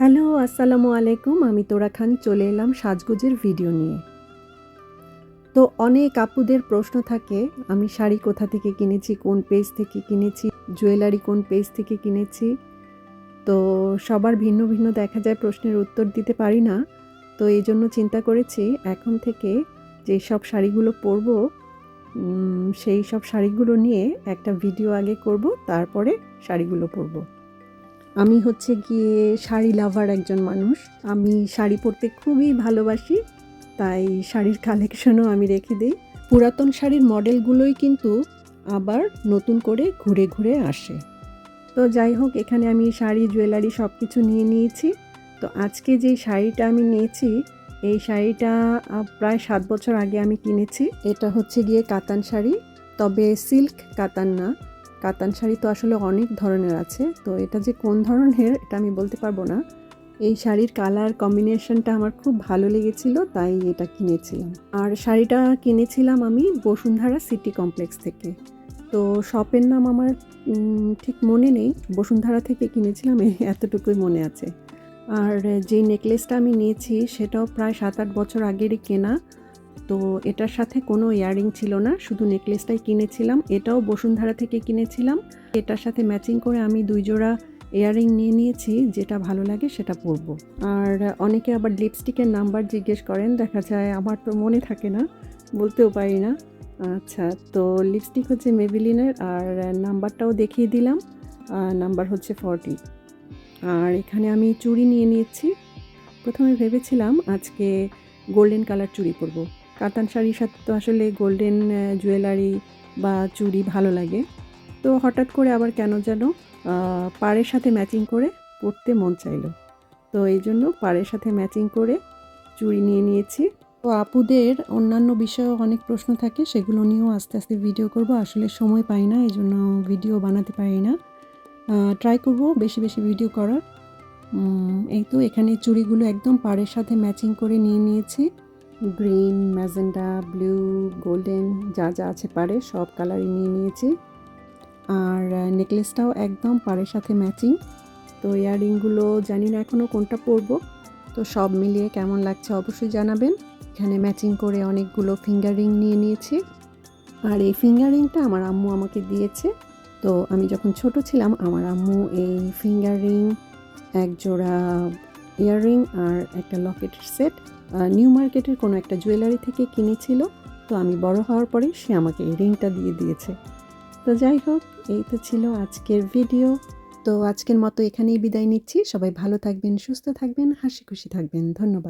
Hello, আসসালামু আলাইকুম। আমি তোরা খান, চলে এলাম সাজগোজের ভিডিও নিয়ে। তো অনেক আপুদের প্রশ্ন থাকে, আমি শাড়ি কোথা থেকে কিনেছি, কোন পেজ থেকে কিনেছি, জুয়েলারি কোন পেজ থেকে কিনেছি? তো সবার ভিন্ন ভিন্ন দেখা যায়, প্রশ্নের উত্তর দিতে পারি না। তো এই জন্য চিন্তা করেছি, এখন থেকে যে সব শাড়িগুলো পরবো সেই সব শাড়িগুলো নিয়ে একটা ভিডিও আগে করব, তারপরে শাড়িগুলো পরবো। আমি হচ্ছে গিয়ে শাড়ি লাভার একজন মানুষ। আমি শাড়ি পরতে খুবই ভালোবাসি, তাই শাড়ির কালেকশনও আমি রেখে দিই। পুরাতন শাড়ির মডেলগুলোই কিন্তু আবার নতুন করে ঘুরে ঘুরে আসে। তো যাই হোক, এখানে আমি শাড়ি জুয়েলারি সব কিছু নিয়ে নিয়েছি। তো আজকে যে শাড়িটা আমি নিয়েছি, এই শাড়িটা প্রায় সাত বছর আগে আমি কিনেছি। এটা হচ্ছে গিয়ে কাতান শাড়ি, তবে সিল্ক কাতান না। কাতান শাড়ি তো আসলে অনেক ধরনের আছে, তো এটা যে কোন ধরনের এটা আমি বলতে পারব না। এই শাড়ির কালার কম্বিনেশনটা আমার খুব ভালো লেগেছিল, তাই এটা কিনেছিলাম। আর শাড়িটা কিনেছিলাম আমি বসুন্ধরা সিটি কমপ্লেক্স থেকে। তো শপের নাম আমার ঠিক মনে নেই, বসুন্ধরা থেকে কিনেছিলাম এতটুকুই মনে আছে। আর যে নেকলেসটা আমি নিয়েছি, সেটাও প্রায় সাত আট বছর আগেরই কেনা। তো এটার সাথে কোনো ইয়াররিং ছিল না, শুধু নেকলেসটাই কিনেছিলাম, এটাও বসুন্ধরা থেকে কিনেছিলাম। এটার সাথে ম্যাচিং করে আমি দুই জোড়া ইয়াররিং নিয়ে নিয়েছি, যেটা ভালো লাগে সেটা পরবো। আর অনেকে আবার লিপস্টিকের নাম্বার জিজ্ঞেস করেন, দেখা যায় আমার তো মনে থাকে না, বলতেও পারি না। আচ্ছা তো লিপস্টিক হচ্ছে মেবিলিনের আর নাম্বারটাও দেখিয়ে দিলাম নাম্বার হচ্ছে ফর্টি আর এখানে আমি চুড়ি নিয়ে নিয়েছি। প্রথমে ভেবেছিলাম আজকে গোল্ডেন কালার চুড়ি পরবো। কাতান শাড়ির সাথে তো আসলে গোল্ডেন জুয়েলারি বা চুড়ি ভালো লাগে। তো হঠাৎ করে আবার কেন যেন পাড়ের সাথে ম্যাচিং করে পরতে মন চাইলো। তো এই জন্য পাড়ের সাথে ম্যাচিং করে চুড়ি নিয়ে নিয়েছি। তো আপুদের অন্যান্য বিষয়েও অনেক প্রশ্ন থাকে, সেগুলো নিয়েও আস্তে আস্তে ভিডিও করব। আসলে সময় পাই না, এই জন্য ভিডিও বানাতে পারি না। ট্রাই করব বেশি বেশি ভিডিও করার। এই তো এখানে চুড়িগুলো একদম পাড়ের সাথে ম্যাচিং করে নিয়ে নিয়েছি। গ্রিন, ম্যাজেন্ডা, ব্লু, গোল্ডেন, যা যা আছে পাড়ে, সব কালারই নিয়ে নিয়েছি। আর নেকলেসটাও একদম পাড়ের সাথে ম্যাচিং। তো ইয়াররিংগুলো জানি না এখনও কোনটা পরবো। তো সব মিলিয়ে কেমন লাগছে অবশ্যই জানাবেন। এখানে ম্যাচিং করে অনেকগুলো ফিঙ্গার রিং নিয়ে নিয়েছি। আর এই ফিঙ্গার রিংটা আমার আম্মু আমাকে দিয়েছে। তো আমি যখন ছোট ছিলাম, আমার আম্মু এই ফিঙ্গার রিং এক জোড়া ইয়াররিং আর একটা লকেটের সেট। নিউ মার্কেটের কোনো একটা জুয়েলারি থেকে কিনেছিল। তো আমি বড় হওয়ার পরে সে আমাকে এই রিংটা দিয়ে দিয়েছে। তো যাই হোক, এই তো ছিল আজকের ভিডিও। তো আজকের মতো এখানেই বিদায় নিচ্ছি। সবাই ভালো থাকবেন, সুস্থ থাকবেন, হাসি খুশি থাকবেন। ধন্যবাদ।